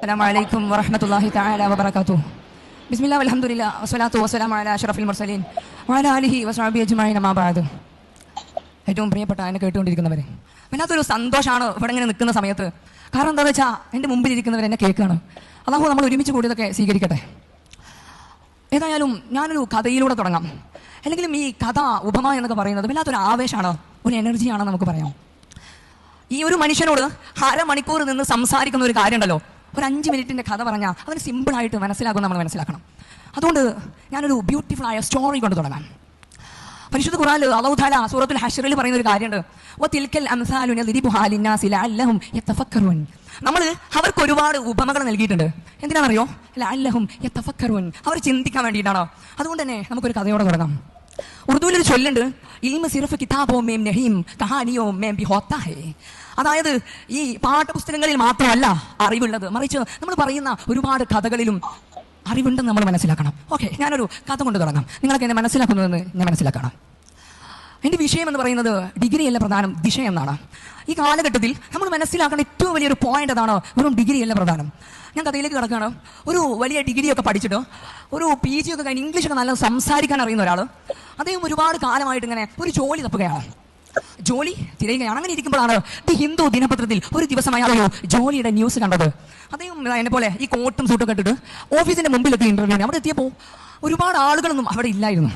السلام عليكم ورحمة الله تعالى وبركاته بسم الله والحمد لله والصلاة والسلام على أشرف المرسلين وعلى آله وصحبه أجمعين ما بعد ഏറ്റവും പ്രിയപ്പെട്ട എന്നെ കേട്ടുകൊണ്ടിരിക്കുന്നവരെ വല്ലാത്തൊരു സന്തോഷമാണ് ഇവിടെ ഇങ്ങനെ നിൽക്കുന്ന സമയത്ത് കാരണം എന്താണെന്ന് വെച്ചാൽ എൻ്റെ മുമ്പിൽ ഇരിക്കുന്നവർ എന്നെ കേൾക്കുകയാണ് അതാഹു നമ്മൾ ഒരുമിച്ച് കൂടിയതൊക്കെ സ്വീകരിക്കട്ടെ ഏതായാലും ഞാനൊരു കഥയിലൂടെ തുടങ്ങാം അല്ലെങ്കിലും ഈ കഥ ഉപമ എന്നൊക്കെ പറയുന്നത് വല്ലാത്തൊരു ആവേശമാണ് ഒരു എനർജിയാണെന്ന് നമുക്ക് പറയാം ഈ ഒരു മനുഷ്യനോട് അരമണിക്കൂർ നിന്ന് സംസാരിക്കുന്ന ഒരു കാര്യമുണ്ടല്ലോ ഒരു അഞ്ച് മിനിറ്റിന്റെ കഥ പറഞ്ഞാൽ അവന് സിമ്പിളായിട്ട് മനസ്സിലാകും നമ്മൾ മനസ്സിലാക്കണം. അതുകൊണ്ട് ഞാനൊരു ബ്യൂട്ടിഫുൾ ആയ സ്റ്റോറി കൊണ്ട് തുടങ്ങാം. പരിശുദ്ധ ഖുറാൻ അലൗദാല സൂറത്തുൽ ഹഷറിൽ പറയുന്ന ഒരു കാര്യമുണ്ട് നമ്മൾ അവർക്ക് ഒരുപാട് ഉപമകൾ നൽകിയിട്ടുണ്ട്. എന്തിനാണെന്നറിയോ? അല്ല അല്ലഹും അവർ ചിന്തിക്കാൻ വേണ്ടിയിട്ടാണോ? അതുകൊണ്ട് തന്നെ നമുക്കൊരു കഥയോടെ തുടങ്ങാം. ഉറുദുവിൽ ഒരു ചൊല്ലുണ്ട്. ഇൽമ സിറഫ് കിതാബോ മേം നഹീം കഹാനിയോ മേം ബി ഹോത്താഹേ അതായത് ഈ പാഠപുസ്തകങ്ങളിൽ മാത്രമല്ല അറിവുള്ളത്. മറിച്ച് നമ്മൾ പറയുന്ന ഒരുപാട് കഥകളിലും അറിവുണ്ടെന്ന് നമ്മൾ മനസ്സിലാക്കണം. ഓക്കെ ഞാനൊരു കഥ കൊണ്ട് തുടങ്ങാം. നിങ്ങളൊക്കെ എന്നെ മനസ്സിലാക്കുന്നതെന്ന് ഞാൻ മനസ്സിലാക്കണം. എന്റെ വിഷയം എന്ന് പറയുന്നത് ഡിഗ്രി അല്ല പ്രധാനം ദിശ എന്നാണ്. ഈ കാലഘട്ടത്തിൽ നമ്മൾ മനസ്സിലാക്കുന്ന ഏറ്റവും വലിയൊരു പോയിന്റ് അതാണ് വെറും ഡിഗ്രി അല്ല പ്രധാനം. ഞാൻ കഥയിലേക്ക് കിടക്കുകയാണ്. ഒരു വലിയ ഡിഗ്രി ഒക്കെ പഠിച്ചിട്ട് ഒരു പി ജി ഒക്കെ കഴിഞ്ഞ് ഇംഗ്ലീഷ് ഒക്കെ നല്ല സംസാരിക്കാൻ അറിയുന്ന ഒരാൾ അദ്ദേഹം ഒരുപാട് കാലമായിട്ട് ഇങ്ങനെ ഒരു ജോലി തപ്പുകയാണ്. ജോലി തിരയുകയാണ്. അങ്ങനെ ഇരിക്കുമ്പോഴാണ് ദി ഹിന്ദു ദിനപത്രത്തിൽ ഒരു ദിവസം അയാൾ ഒരു ജോലിയുടെ ന്യൂസ് കണ്ടത്. അദ്ദേഹം എന്നെ പോലെ ഈ കോട്ടും സൂട്ടും കെട്ടിട്ട് ഓഫീസിന്റെ മുമ്പിലെത്തി ഇന്റർവ്യൂ അവിടെ എത്തിയപ്പോൾ ഒരുപാട് ആളുകളൊന്നും അവിടെ ഇല്ലായിരുന്നു.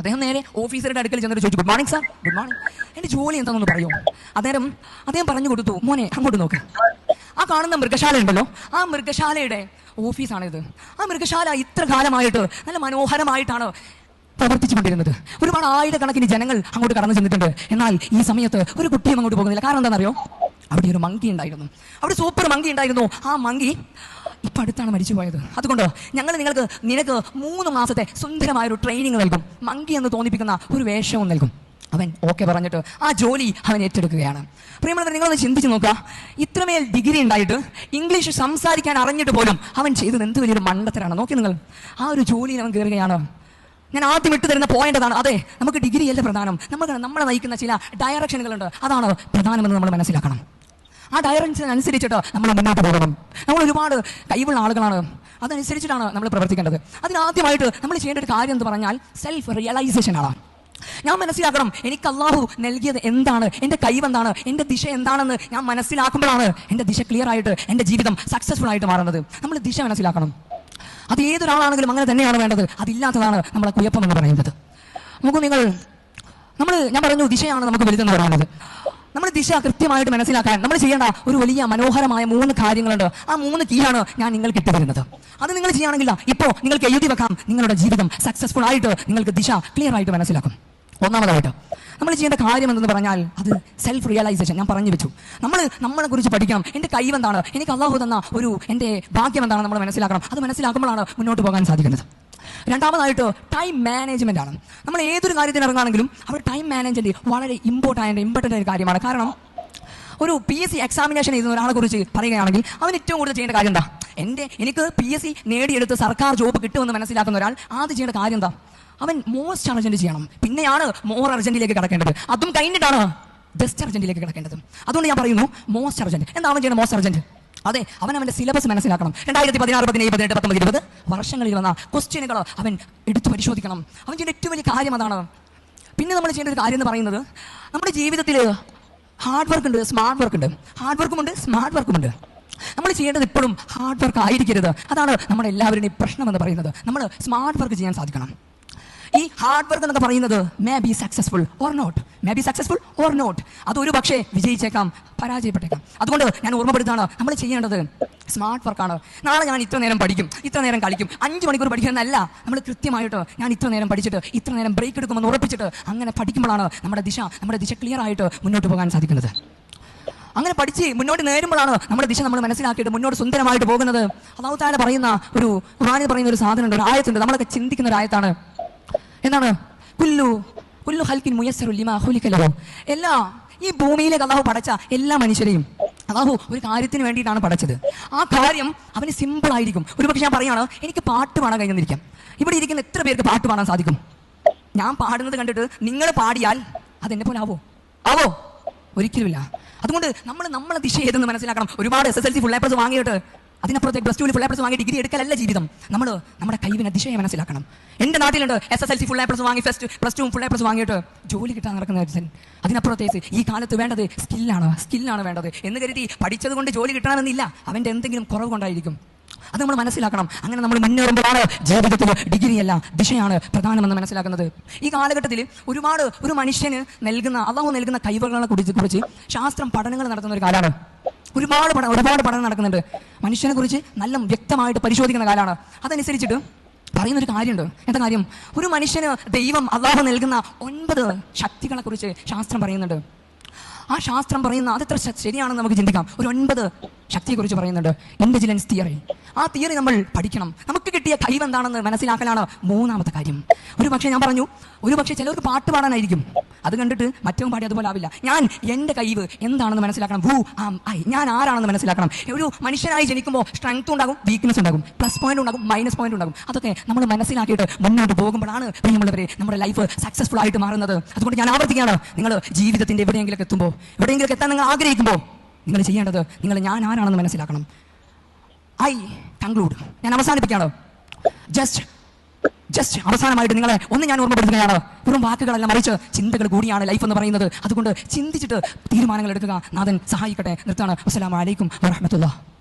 അദ്ദേഹം നേരെ ഓഫീസറുടെ അടുക്കൽ ചെന്നിട്ട് ചോദിച്ചു good morning sir good morning എന്റെ ജോലി എന്താണെന്ന് പറയുമോ അദ്ദേഹം അദ്ദേഹം പറഞ്ഞു കൊടുത്തു മോനെ അങ്ങോട്ട് നോക്ക്. ആ കാണുന്ന മൃഗശാല ഉണ്ടല്ലോ. ആ മൃഗശാലയുടെ ഓഫീസാണിത്. ആ മൃഗശാല ഇത്ര കാലമായിട്ട് നല്ല മനോഹരമായിട്ടാണ് പ്രവർത്തിച്ചുകൊണ്ടിരുന്നത്. ഒരുപാട് ആയിരക്കണക്കിന് ജനങ്ങൾ അങ്ങോട്ട് കടന്നു ചെന്നിട്ടുണ്ട്. എന്നാൽ ഈ സമയത്ത് ഒരു കുട്ടിയും അങ്ങോട്ട് പോകുന്നില്ല. കാരണം എന്താണെന്നറിയോ? അവിടെ ഒരു മങ്കി ഉണ്ടായിരുന്നു. അവിടെ സൂപ്പർ മങ്കി ഉണ്ടായിരുന്നു. ആ മങ്കി ഇപ്പം അടുത്താണ് മരിച്ചു പോയത് അതുകൊണ്ട് ഞങ്ങൾ നിങ്ങൾക്ക് നിനക്ക് മൂന്ന് മാസത്തെ സുന്ദരമായ ഒരു ട്രെയിനിങ് നൽകും. മങ്കി എന്ന് തോന്നിപ്പിക്കുന്ന ഒരു വേഷവും നൽകും. അവൻ ഓക്കെ പറഞ്ഞിട്ട് ആ ജോലി അവൻ ഏറ്റെടുക്കുകയാണ്. പ്രിയമുള്ളവർ നിങ്ങളൊന്ന് ചിന്തിച്ച് നോക്കുക. ഇത്രമേൽ ഡിഗ്രി ഉണ്ടായിട്ട് ഇംഗ്ലീഷ് സംസാരിക്കാൻ അറിഞ്ഞിട്ട് പോലും അവൻ ചെയ്തത് എന്ത് വലിയൊരു മണ്ടത്തരാണ്. നോക്കി നിങ്ങൾ. ആ ഒരു ജോലിയിൽ അവൻ കയറുകയാണ്. ഞാൻ ആദ്യം ഇട്ട് തരുന്ന പോയിന്റ് അതാണ്. അതെ നമുക്ക് ഡിഗ്രി അല്ല പ്രധാനം? നമുക്ക് നമ്മളെ നയിക്കുന്ന ചില ഡയറക്ഷനുകളുണ്ട് അതാണ് പ്രധാനമെന്ന് നമ്മൾ മനസ്സിലാക്കണം. ആ ഡയറക്ഷൻ അനുസരിച്ചിട്ട് നമ്മൾ മുന്നോട്ട് പോകണം. നമ്മൾ ഒരുപാട് കൈവുള്ള ആളുകളാണ്. അതനുസരിച്ചിട്ടാണ് നമ്മൾ പ്രവർത്തിക്കേണ്ടത്. അതിനാദ്യമായിട്ട് നമ്മൾ ചെയ്യേണ്ട ഒരു കാര്യം എന്ന് പറഞ്ഞാൽ സെൽഫ് റിയലൈസേഷൻ ആണ്. ഞാൻ മനസ്സിലാക്കണം എനിക്ക് അള്ളാഹു നൽകിയത് എന്താണ്? എന്റെ കഴിവെന്താണ് എന്റെ ദിശ എന്താണെന്ന് ഞാൻ മനസ്സിലാക്കുമ്പോഴാണ് എന്റെ ദിശ ക്ലിയർ ആയിട്ട് എന്റെ ജീവിതം സക്സസ്ഫുൾ ആയിട്ട് മാറുന്നത്. നമ്മൾ ദിശ മനസ്സിലാക്കണം. അത് ഏതൊരാളാണെങ്കിലും അങ്ങനെ തന്നെയാണ് വേണ്ടത്. അതില്ലാത്തതാണ് നമ്മളെ കുഴപ്പം എന്ന് പറയുന്നത്. നമുക്ക് നിങ്ങൾ നമ്മൾ ഞാൻ പറഞ്ഞു ദിശയാണ് നമുക്ക് വലുതെന്ന് പറയുന്നത്. നമ്മൾ ദിശ കൃത്യമായിട്ട് മനസ്സിലാക്കാൻ നമ്മൾ ചെയ്യേണ്ട ഒരു വലിയ മനോഹരമായ മൂന്ന് കാര്യങ്ങളുണ്ട്. ആ മൂന്ന് കീയാണ് ഞാൻ നിങ്ങൾക്ക് ഇട്ട് തരുന്നത് അത് നിങ്ങൾ ചെയ്യുകയാണെങ്കിൽ ഇപ്പോൾ നിങ്ങൾക്ക് എഴുതി വെക്കാം. നിങ്ങളുടെ ജീവിതം സക്സസ്ഫുൾ ആയിട്ട് നിങ്ങൾക്ക് ദിശ ക്ലിയർ ആയിട്ട് മനസ്സിലാക്കും. ഒന്നാമതായിട്ട് നമ്മൾ ചെയ്യേണ്ട കാര്യം എന്തെന്ന് പറഞ്ഞാൽ അത് സെൽഫ് റിയലൈസേഷൻ ഞാൻ പറഞ്ഞു വെച്ചു. നമ്മൾ നമ്മളെ കുറിച്ച് പഠിക്കണം. എന്റെ കഴിവെന്താണ് എനിക്ക് അള്ളാഹു തന്ന ഒരു എന്റെ ഭാഗ്യം എന്താണ്? നമ്മൾ മനസ്സിലാക്കണം. അത് മനസ്സിലാക്കുമ്പോഴാണ് മുന്നോട്ട് പോകാൻ സാധിക്കുന്നത്. രണ്ടാമതായിട്ട് ടൈം മാനേജ്മെന്റ് ആണ്. നമ്മൾ ഏതൊരു കാര്യത്തിന് ഇറങ്ങുകയാണെങ്കിലും അവിടെ ടൈം മാനേജ്മെന്റ് വളരെ ഇമ്പോർട്ടന്റ് ഇമ്പോർട്ടന്റ് ഒരു കാര്യമാണ്. കാരണം ഒരു പി എസ് സി എക്സാമിനേഷൻ എഴുതുന്ന ഒരാളെ കുറിച്ച് പറയുകയാണെങ്കിൽ അവൻ ഏറ്റവും കൂടുതൽ ചെയ്യേണ്ട കാര്യം എന്താ? എന്റെ എനിക്ക് പി എസ് സി നേടിയെടുത്ത് സർക്കാർ ജോബ് കിട്ടുമെന്ന് മനസ്സിലാക്കുന്ന ഒരാൾ ആദ്യം ചെയ്യേണ്ട കാര്യം എന്താ? അവൻ മോസ്റ്റ് അർജന്റ് ചെയ്യണം. പിന്നെയാണ് മോർ അർജന്റിലേക്ക് കിടക്കേണ്ടത്. അതും കഴിഞ്ഞിട്ടാണ് ജസ്റ്റ് അർജന്റിലേക്ക് കിടക്കേണ്ടത്. അതുകൊണ്ട് ഞാൻ പറയുന്നു മോസ്റ്റ് അർജന്റ് എന്താണ് ചെയ്യുന്നത് മോസ്റ്റ് അർജന്റ് അതെ അവൻ അവന്റെ സിലബസ് മനസ്സിലാക്കണം. രണ്ടായിരത്തി പതിനാറ് പതിനേഴ് പതിനെട്ട് പത്തൊമ്പത് ഇരുപത് വർഷങ്ങളിൽ വന്ന ക്വസ്റ്റ്യനുകൾ അവൻ എടുത്തു പരിശോധിക്കണം. അവൻ ചെയ്യുന്ന ഏറ്റവും വലിയ കാര്യം അതാണ്. പിന്നെ നമ്മൾ ചെയ്യേണ്ട ഒരു കാര്യം എന്ന് പറയുന്നത് നമ്മുടെ ജീവിതത്തിൽ ഹാർഡ് വർക്ക് ഉണ്ട് സ്മാർട്ട് വർക്ക് ഉണ്ട്. ഹാർഡ് വർക്കും ഉണ്ട് സ്മാർട്ട് വർക്കും ഉണ്ട്. നമ്മൾ ചെയ്യേണ്ടത് ഇപ്പോഴും ഹാർഡ് വർക്ക് ആയിരിക്കരുത്. അതാണ് നമ്മുടെ എല്ലാവരുടെയും പ്രശ്നം എന്ന് പറയുന്നത്. നമ്മൾ സ്മാർട്ട് വർക്ക് ചെയ്യാൻ സാധിക്കണം. ഈ ഹാർഡ് വർക്ക് എന്നൊക്കെ പറയുന്നത് maybe successful or not maybe successful or not അത് ഒരു പക്ഷേ വിജയിച്ചേക്കാം പരാജയപ്പെട്ടേക്കാം. അതുകൊണ്ട് ഞാൻ ഓർമ്മപ്പെടുത്താണ് നമ്മൾ ചെയ്യേണ്ടത് സ്മാർട്ട് വർക്കാണ് നാളെ ഞാൻ ഇത്ര നേരം പഠിക്കും ഇത്ര നേരം കളിക്കും. അഞ്ച് മണിക്കൂർ പഠിക്കുന്നതല്ല നമ്മൾ കൃത്യമായിട്ട് ഞാൻ ഇത്ര നേരം പഠിച്ചിട്ട് ഇത്ര നേരം ബ്രേക്ക് എടുക്കുമെന്ന് ഉറപ്പിച്ചിട്ട് അങ്ങനെ പഠിക്കുമ്പോഴാണ് നമ്മുടെ ദിശ നമ്മുടെ ദിശ ക്ലിയർ ആയിട്ട് മുന്നോട്ട് പോകാൻ സാധിക്കുന്നത്. അങ്ങനെ പഠിച്ച് മുന്നോട്ട് നേരുമ്പോഴാണ് നമ്മുടെ ദിശ നമ്മൾ മനസ്സിലാക്കിയിട്ട് മുന്നോട്ട് സുന്ദരമായിട്ട് പോകുന്നത്. അതാവത്താല താല പറയുന്ന ഒരു ഖുറാനിൽ പറയുന്ന ഒരു സാധനമുണ്ട് ഒരു ആയത്തുണ്ട്. നമ്മളൊക്കെ ചിന്തിക്കുന്ന ഒരു ആയത്താണ് എന്താണ്? കുല്ലു കുല്ലു ഹൽക്കിൻ മുയസ്സറു ലിമാ ഹുലിക്കലഹു എല്ലാ ഈ ഭൂമിയിലേക്ക് അള്ളാഹു പടച്ച എല്ലാ മനുഷ്യരെയും അള്ളാഹു ഒരു കാര്യത്തിന് വേണ്ടിയിട്ടാണ് പടച്ചത്. ആ കാര്യം അവന് സിമ്പിൾ ആയിരിക്കും. ഒരു പക്ഷെ ഞാൻ പറയാണ് എനിക്ക് പാട്ട് പാടാൻ കഴിഞ്ഞിരിക്കാം ഇവിടെ ഇരിക്കുന്ന എത്ര പേർക്ക് പാട്ട് പാടാൻ സാധിക്കും? ഞാൻ പാടുന്നത് കണ്ടിട്ട് നിങ്ങൾ പാടിയാൽ അതെന്നെ പോലെ ആവോ? ആവോ? ഒരിക്കലുമില്ല. അതുകൊണ്ട് നമ്മൾ നമ്മളെ ദിശ ഏതെന്ന് മനസ്സിലാക്കണം. ഒരുപാട് S S L C full A വാങ്ങിയിട്ട് അതിനപ്പുറത്തേക്ക് പ്ലസ് ടുവിൽ ഫുൾ എ പ്ലസ് വാങ്ങി ഡിഗ്രി എടുക്കലല്ല ജീവിതം. നമ്മൾ നമ്മുടെ കഴിവിനെ ദിശയെ മനസ്സിലാക്കണം. എന്റെ നാട്ടിലുണ്ട് S S L C full A plus വാങ്ങി first plus two full A plus വാങ്ങിയിട്ട് ജോലി കിട്ടാൻ നടക്കുന്ന ഒരുത്തൻ അതിനപ്പുറത്തേക്ക് ഈ കാലത്ത് വേണ്ടത് സ്കില്ലാണ് സ്കില്ലാണ് വേണ്ടത്? എന്ന് കരുതി പഠിച്ചത് കൊണ്ട് ജോലി കിട്ടണമെന്നില്ല. അവന്റെ എന്തെങ്കിലും കുറവ് കൊണ്ടായിരിക്കും അത് നമ്മൾ മനസ്സിലാക്കണം. അങ്ങനെ നമ്മൾ മുന്നേറുമ്പോഴാണ് ജീവിതത്തിൽ ഡിഗ്രിയല്ല ദിശയാണ് പ്രധാനമെന്ന് മനസ്സിലാക്കുന്നത്. ഈ കാലഘട്ടത്തിൽ ഒരുപാട് ഒരു മനുഷ്യന് നൽകുന്ന അള്ളാഹു നൽകുന്ന കൈവകളെ കുറിച്ച് കുറിച്ച് ശാസ്ത്രം പഠനങ്ങൾ നടത്തുന്ന ഒരു കാലമാണ്. ഒരുപാട് പഠനം ഒരുപാട് പഠനം നടക്കുന്നുണ്ട്. മനുഷ്യനെ കുറിച്ച് നല്ല വ്യക്തമായിട്ട് പരിശോധിക്കുന്ന കാലമാണ്. അതനുസരിച്ചിട്ട് പറയുന്ന ഒരു കാര്യമുണ്ട്. എന്താ കാര്യം? ഒരു മനുഷ്യന് ദൈവം അള്ളാഹു നൽകുന്ന ഒൻപത് ശക്തികളെ കുറിച്ച് ശാസ്ത്രം പറയുന്നുണ്ട്. ആ ശാസ്ത്രം പറയുന്ന അതെത്ര ശരിയാണെന്ന് നമുക്ക് ചിന്തിക്കാം. ഒരു ഒൻപത് ശക്തിയെക്കുറിച്ച് പറയുന്നുണ്ട്. ഇന്റലിജൻസ് തിയറി ആ തിയറി നമ്മൾ പഠിക്കണം. നമുക്ക് കിട്ടിയ കഴിവ് എന്താണെന്ന് മനസ്സിലാക്കലാണ് മൂന്നാമത്തെ കാര്യം. ഒരു പക്ഷേ ഞാൻ പറഞ്ഞു ഒരു പക്ഷേ ചിലർക്ക് പാട്ട് പാടാനായിരിക്കും. അത് കണ്ടിട്ട് മറ്റവും പാടി അതുപോലെ ആവില്ല. ഞാൻ എന്റെ കഴിവ് എന്താണെന്ന് മനസ്സിലാക്കണം. ഹൂ ആം ഐ ഞാൻ ആരാണെന്ന് മനസ്സിലാക്കണം. ഒരു മനുഷ്യനായി ജനിക്കുമ്പോൾ സ്ട്രെങ്ത് ഉണ്ടാകും വീക്ക്നെസ് ഉണ്ടാകും പ്ലസ് പോയിന്റ് ഉണ്ടാകും മൈനസ് പോയിന്റ് ഉണ്ടാകും. അതൊക്കെ നമ്മൾ മനസ്സിലാക്കിയിട്ട് മുന്നോട്ട് പോകുമ്പോഴാണ് പ്രിയമുള്ളവരെ നമ്മുടെ ലൈഫ് സക്സസ്ഫുൾ ആയിട്ട് മാറുന്നത്. അതുകൊണ്ട് ഞാൻ ആവർത്തിക്കുകയാണ്. നിങ്ങൾ ജീവിതത്തിന്റെ എവിടെയെങ്കിലൊക്കെ എത്തുമ്പോൾ എവിടെയെങ്കിലും എത്താൻ നിങ്ങൾ ആഗ്രഹിക്കുമ്പോൾ നിങ്ങൾ ചെയ്യേണ്ടത് നിങ്ങൾ ഞാൻ ആരാണെന്ന് മനസ്സിലാക്കണം. ഐ കൺക്ലൂഡ് ഞാൻ അവസാനിപ്പിക്കുകയാണ് ജസ്റ്റ് ജസ്റ്റ് അവസാനമായിട്ട് നിങ്ങളെ ഒന്ന് ഞാൻ ഓർമ്മപ്പെടുത്തുകയാണ്. വെറും വാക്കുകളെല്ലാം മറിച്ച് ചിന്തകൾ കൂടിയാണ് ലൈഫ് എന്ന് പറയുന്നത്. അതുകൊണ്ട് ചിന്തിച്ചിട്ട് തീരുമാനങ്ങൾ എടുക്കുക. നാഥൻ സഹായിക്കട്ടെ. നിർത്താണ്. അസ്സലാമു അലൈക്കും വറഹ്മത്തുള്ളാഹി.